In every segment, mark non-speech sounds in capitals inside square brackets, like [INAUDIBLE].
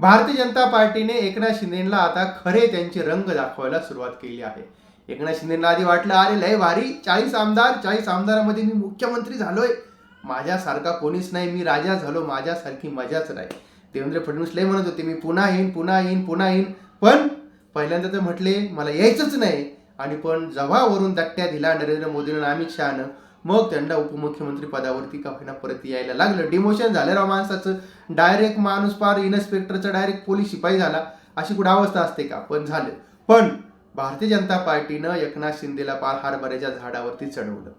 भारतीय जनता पार्टीने एकनाथ शिंदेला आता खरे त्यांचे रंग दाखवायला सुरुवात केली आहे. एकनाथ शिंदेला आधी वाटलं अरे लय भारी. चाळीस आमदार चाळीस आमदारामध्ये मी मुख्यमंत्री झालोय. माझ्यासारखा कोणीच नाही. मी राजा झालो. माझ्यासारखी मजाच नाही. देवेंद्र फडणवीस लय म्हणत होते मी पुन्हा येईन पुन्हा येईन पुन्हा येईन. पण पहिल्यांदा तर म्हटले मला यायचंच नाही. आणि पण जव्हावरून दट्ट्या दिला नरेंद्र मोदीनं अमित शहानं मग त्यांना उपमुख्यमंत्री पदावरती का होईना परत यायला लागलं. डिमोशन झालं राव माणसाचं. डायरेक्ट माणूस पार इन्स्पेक्टरचा डायरेक्ट पोलीस शिपाई झाला. अशी कुठं अवस्था असते का? पण झालं. पण भारतीय जनता पार्टीनं एकनाथ शिंदेला पार हरभऱ्याच्या झाडावरती चढवलं.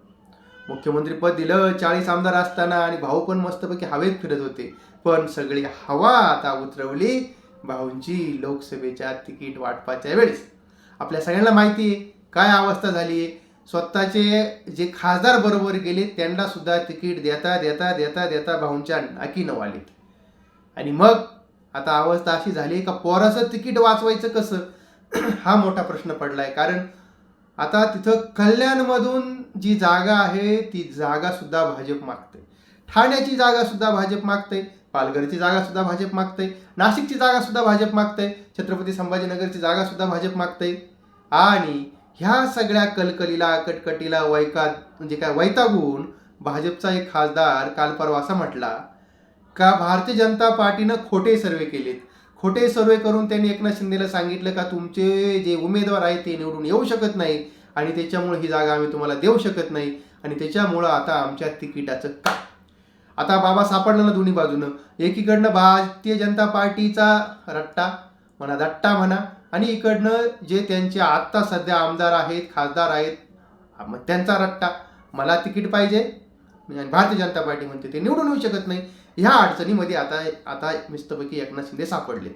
मुख्यमंत्री पद दिलं चाळीस आमदार असताना आणि भाऊ पण मस्तपैकी हवेत फिरत होते. पण सगळी हवा आता उतरवली भाऊंची लोकसभेच्या तिकीट वाटपाच्या वेळेस. आपल्या सगळ्यांना माहिती आहे काय अवस्था झाली आहे? स्वतःचे जे खासदार बरोबर गेले त्यांना सुद्धा तिकीट देता देता देता देता भाऊंच्या नाकी नवालीत आणि मग आता अवस्था अशी झाली का पोराचं तिकीट वाचवायचं कसं? [CLEARS THROAT] हा मोठा प्रश्न पडला आहे कारण आता तिथं कल्याणमधून जी जागा आहे ती जागासुद्धा भाजप मागते ठाण्याची जागासुद्धा भाजप मागते पालघरची जागासुद्धा भाजप मागते नाशिकची जागासुद्धा भाजप मागते छत्रपती संभाजीनगरची जागासुद्धा भाजप मागते आणि ह्या सगळ्या कलकलीला कटकटीला वैका म्हणजे काय वैतागून भाजपचा एक खासदार काल परवा असा म्हटला का भारतीय जनता पार्टीनं खोटे सर्वे केलेत. खोटे सर्वे करून त्यांनी एकनाथ शिंदेला सांगितलं का तुमचे जे उमेदवार आहेत ते निवडून येऊ शकत नाही आणि त्याच्यामुळे ही जागा आम्ही तुम्हाला देऊ शकत नाही आणि त्याच्यामुळं आता आमच्या तिकिटाचं का? आता बाबा सापडलं ना दोन्ही बाजूनं. एकीकडनं भारतीय जनता पार्टीचा रट्टा म्हणा दट्टा म्हणा आणि इकडनं जे त्यांचे आत्ता सध्या आमदार आहेत खासदार आहेत मग त्यांचा रट्टा. मला तिकीट पाहिजे. आणि भारतीय जनता पार्टी म्हणते ते निवडून येऊ शकत नाही. ह्या अडचणीमध्ये आता आता मिस्तपैकी एकनाथ शिंदे सापडलेत.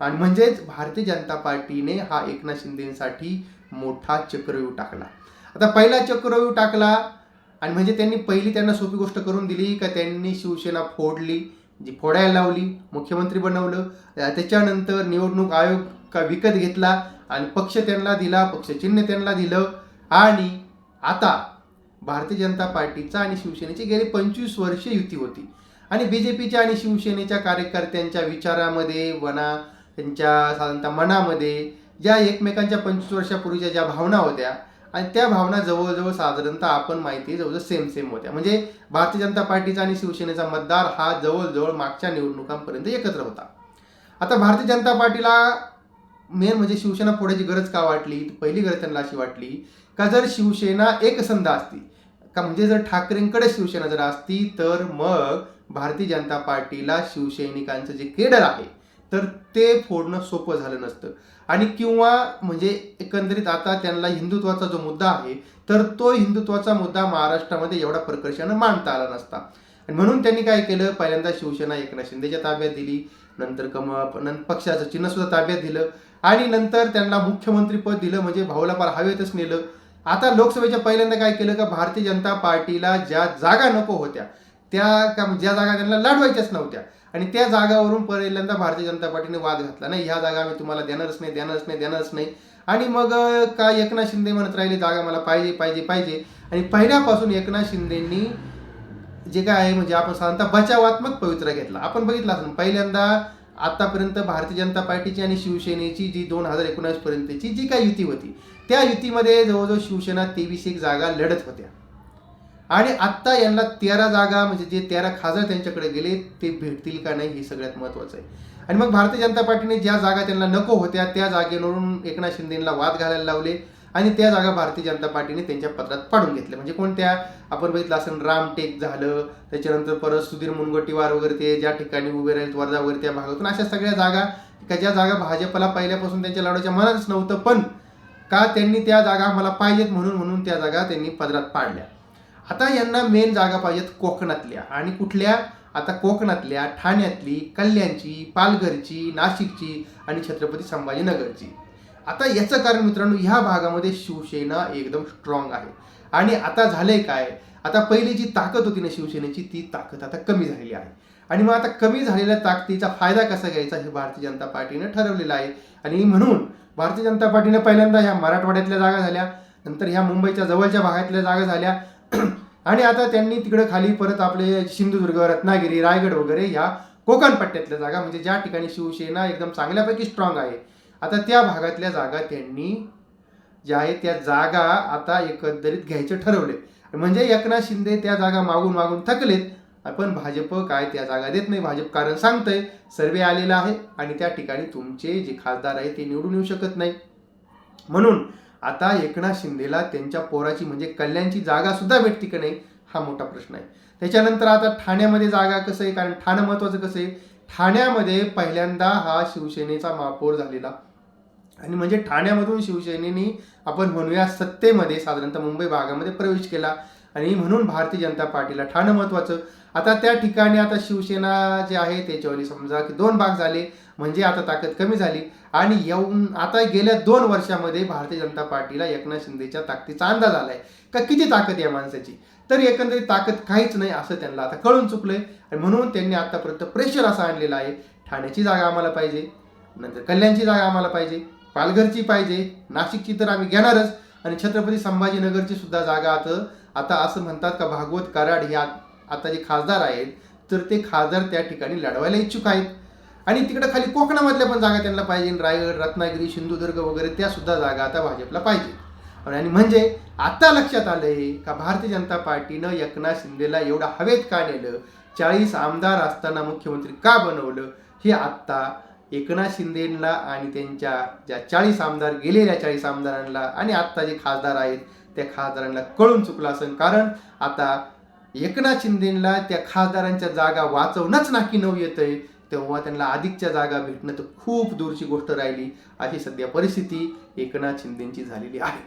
आणि म्हणजेच भारतीय जनता पार्टीने हा एकनाथ शिंदेसाठी मोठा चक्रव्यूह टाकला. आता पहिला चक्रव्यूह टाकला आणि म्हणजे त्यांनी पहिली त्यांना सोपी गोष्ट करून दिली का त्यांनी शिवसेना फोडली? जी फोडायला लावली मुख्यमंत्री बनवलं त्याच्यानंतर निवडणूक आयोग का विकत घेतला आणि पक्ष त्यांना दिला पक्षचिन्ह त्यांना दिलं आणि आता भारतीय जनता पार्टीचा आणि शिवसेनेची गेली पंचवीस वर्षे युती होती. आणि बी जे पीच्या आणि शिवसेनेच्या कार्यकर्त्यांच्या विचारामध्ये वना त्यांच्या साधारणतः मनामध्ये ज्या एकमेकांच्या पंचवीस वर्षापूर्वीच्या ज्या भावना होत्या आणि त्या भावना जवळजवळ साधारणतः आपण माहिती जवळजवळ सेम सेम होत्या. म्हणजे भारतीय जनता पार्टीचा आणि शिवसेनेचा मतदार हा जवळजवळ मागच्या निवडणुकांपर्यंत एकत्र होता. आता भारतीय जनता पार्टीला मेन म्हणजे शिवसेना फोडायची गरज का वाटली? पहिली गरज त्यांना अशी वाटली का जर शिवसेना एकसंध असती का म्हणजे जर ठाकरेंकडे शिवसेना जर असती तर मग भारतीय जनता पार्टीला शिवसैनिकांचं जे केडर आहे तर ते फोडणं सोपं झालं नसतं. आणि किंवा म्हणजे एकंदरीत आता त्यांना हिंदुत्वाचा जो मुद्दा आहे तर तो हिंदुत्वाचा मुद्दा महाराष्ट्रामध्ये एवढा प्रकर्षानं मांडता आला नसता. आणि म्हणून त्यांनी काय केलं? पहिल्यांदा शिवसेना एकनाथ शिंदेच्या ताब्यात दिली नंतर कम नंतर पक्षाचं चिन्हसुद्धा ताब्यात दिलं आणि नंतर त्यांना मुख्यमंत्रीपद दिलं म्हणजे भाऊला फार हवेतच नेलं. आता लोकसभेच्या पहिल्यांदा काय केलं का? भारतीय जनता पार्टीला ज्या जागा नको होत्या त्या का म्हणजे ज्या जागा त्यांना लढवायच्याच नव्हत्या. आणि त्या जागावरून पहिल्यांदा भारतीय जनता पार्टीने वाद घातला. नाही ह्या जागा आम्ही तुम्हाला देणारच नाही देणारच नाही देणारच नाही. आणि मग काय एकनाथ शिंदे म्हणत राहिले जागा मला पाहिजे पाहिजे पाहिजे. आणि पहिल्यापासून एकनाथ शिंदेंनी जे काय आहे म्हणजे आपण साधारणतः बचावात्मक पवित्रा घेतला. आपण बघितलं असं पहिल्यांदा आतापर्यंत भारतीय जनता पार्टीची आणि शिवसेनेची जी दोन हजार एकोणावीस पर्यंतची जी काय युती होती त्या युतीमध्ये जवळजवळ शिवसेना तेवीस एक जागा लढत होत्या. आणि आत्ता यांना तेरा जागा म्हणजे जे तेरा खासदार त्यांच्याकडे गेले ते भेटतील का नाही हे सगळ्यात महत्त्वाचं आहे. आणि मग भारतीय जनता पार्टीने ज्या जागा त्यांना नको होत्या त्या जागेवरून एकनाथ शिंदेला वाद घालायला लावले आणि त्या जागा भारतीय जनता पार्टीने त्यांच्या पत्रात पाडून घेतल्या. म्हणजे कोणत्या? आपण बघितलं असेल रामटेक झालं त्याच्यानंतर परत सुधीर मुनगंटीवार वगैरे ते ज्या ठिकाणी उभे राहील वर्धा वगैरे त्या भागातून अशा सगळ्या जागा का ज्या जागा भाजपला पहिल्यापासून त्यांच्या लढवायच्या मनातच नव्हतं पण का त्यांनी त्या जागा आम्हाला पाहिजेत म्हणून म्हणून त्या जागा त्यांनी पदरात पाडल्या. आता यांना मेन जागा पाहिजेत कोकणातल्या. आणि कुठल्या? आता कोकणातल्या ठाण्यातली कल्याणची पालघरची नाशिकची आणि छत्रपती संभाजीनगरची. आता याचं कारण मित्रांनो ह्या भागामध्ये शिवसेना एकदम स्ट्रॉंग आहे. आणि आता झालंय काय? आता पहिली जी ताकद होती ना शिवसेनेची ती ताकद आता कमी झालेली आहे. आणि मग आता कमी झालेल्या ताकदीचा फायदा कसा घ्यायचा हे भारतीय जनता पार्टीनं ठरवलेलं आहे. आणि म्हणून भारतीय जनता पार्टीनं पहिल्यांदा ह्या मराठवाड्यातल्या जागा झाल्या नंतर ह्या मुंबईच्या जवळच्या भागातल्या जागा झाल्या आणि आता त्यांनी तिकडे खाली परत आपले सिंधुदुर्ग रत्नागिरी रायगड वगैरे ह्या कोकण पट्ट्यातल्या जागा म्हणजे ज्या ठिकाणी शिवसेना एकदम चांगल्यापैकी स्ट्रॉंग आहे आता त्या भागातल्या जागा त्यांनी ज्या आहेत त्या जागा आता एकंदरीत घ्यायचे ठरवले. म्हणजे एकनाथ शिंदे त्या जागा मागून मागून थकलेत पण भाजप काय त्या जागा देत नाही? भाजप कारण सांगतंय सर्वे आलेला आहे आणि त्या ठिकाणी तुमचे जे खासदार आहे ते निवडून येऊ शकत नाही. म्हणून आता एकनाथ शिंदेला त्यांच्या पोराची म्हणजे कल्याणची जागा सुद्धा भेटते का नाही हा मोठा प्रश्न आहे. त्याच्यानंतर आता ठाण्यामध्ये जागा कसं आहे? कारण ठाणं महत्वाचं कसं आहे? ठाण्यामध्ये पहिल्यांदा हा शिवसेनेचा महापौर झालेला. आणि म्हणजे ठाण्यामधून शिवसेनेने आपण म्हणूया सत्तेमध्ये साधारणतः मुंबई भागामध्ये प्रवेश केला. आणि म्हणून भारतीय जनता पार्टीला ठाणं महत्वाचं. आता त्या ठिकाणी आता शिवसेना जे आहे त्याच्यावर समजा की दोन भाग झाले म्हणजे आता ताकद कमी झाली. आणि येऊन आता गेल्या दोन वर्षामध्ये भारतीय जनता पार्टीला एकनाथ शिंदेच्या ताकदीचा अंदाज आलाय. का किती ताकद या माणसाची? तर एकंदरीत ताकद काहीच नाही असं त्यांना आता कळून चुकलंय. आणि म्हणून त्यांनी आतापर्यंत प्रेशर असा आणलेला आहे. ठाण्याची जागा आम्हाला पाहिजे नंतर कल्याणची जागा आम्हाला पाहिजे पालघरची पाहिजे नाशिकची तर आम्ही घेणारच. आणि छत्रपती संभाजीनगरची सुद्धा जागा आता आता असं म्हणतात का भागवत कराड हे आता जे खासदार आहेत तर ते खासदार त्या ठिकाणी लढवायला इच्छुक आहेत. आणि तिकडे खाली कोकणामधल्या पण जागा त्यांना पाहिजे रायगड रत्नागिरी सिंधुदुर्ग वगैरे त्या सुद्धा जागा आता भाजपला पाहिजे. आणि म्हणजे आता लक्षात आलंय का भारतीय जनता पार्टीनं एकनाथ शिंदेला एवढा हवेत का नेलं? चाळीस आमदार असताना मुख्यमंत्री का बनवलं? हे आत्ता एकनाथ शिंदेंना आणि त्यांच्या ज्या चाळीस आमदार गेलेल्या चाळीस आमदारांना आणि आत्ता जे खासदार आहेत त्या खासदारांना कळून चुकलं असेल कारण आता एकनाथ शिंदेला त्या खासदारांच्या जागा वाचवणंच नाकी नऊ येतंय. तेव्हा त्यांना अधिकच्या जागा भेटणं तर खूप दूरची गोष्ट राहिली. अशी सध्या परिस्थिती एकनाथ शिंदेंची झालेली आहे.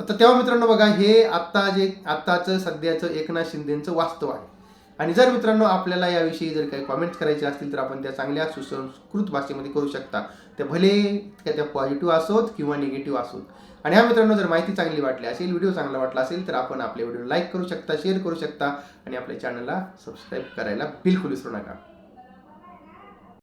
आता तेव्हा मित्रांनो बघा हे आत्ता जे आत्ताचं सध्याचं एकनाथ शिंदेंचं वास्तव आहे. आणि जर मित्रांनो आपल्याला याविषयी जर काही कॉमेंट्स करायचे असतील तर आपण त्या चांगल्या सुसंस्कृत भाषेमध्ये करू शकता. त्या भले त्या त्या पॉझिटिव्ह असोत किंवा निगेटिव्ह असोत. आणि हा मित्रांनो जर माहिती चांगली वाटली असेल व्हिडिओ चांगला वाटला असेल तर आपण आपले व्हिडिओ लाईक करू शकता शेअर करू शकता आणि आपल्या चॅनलला सबस्क्राईब करायला बिलकुल विसरू नका.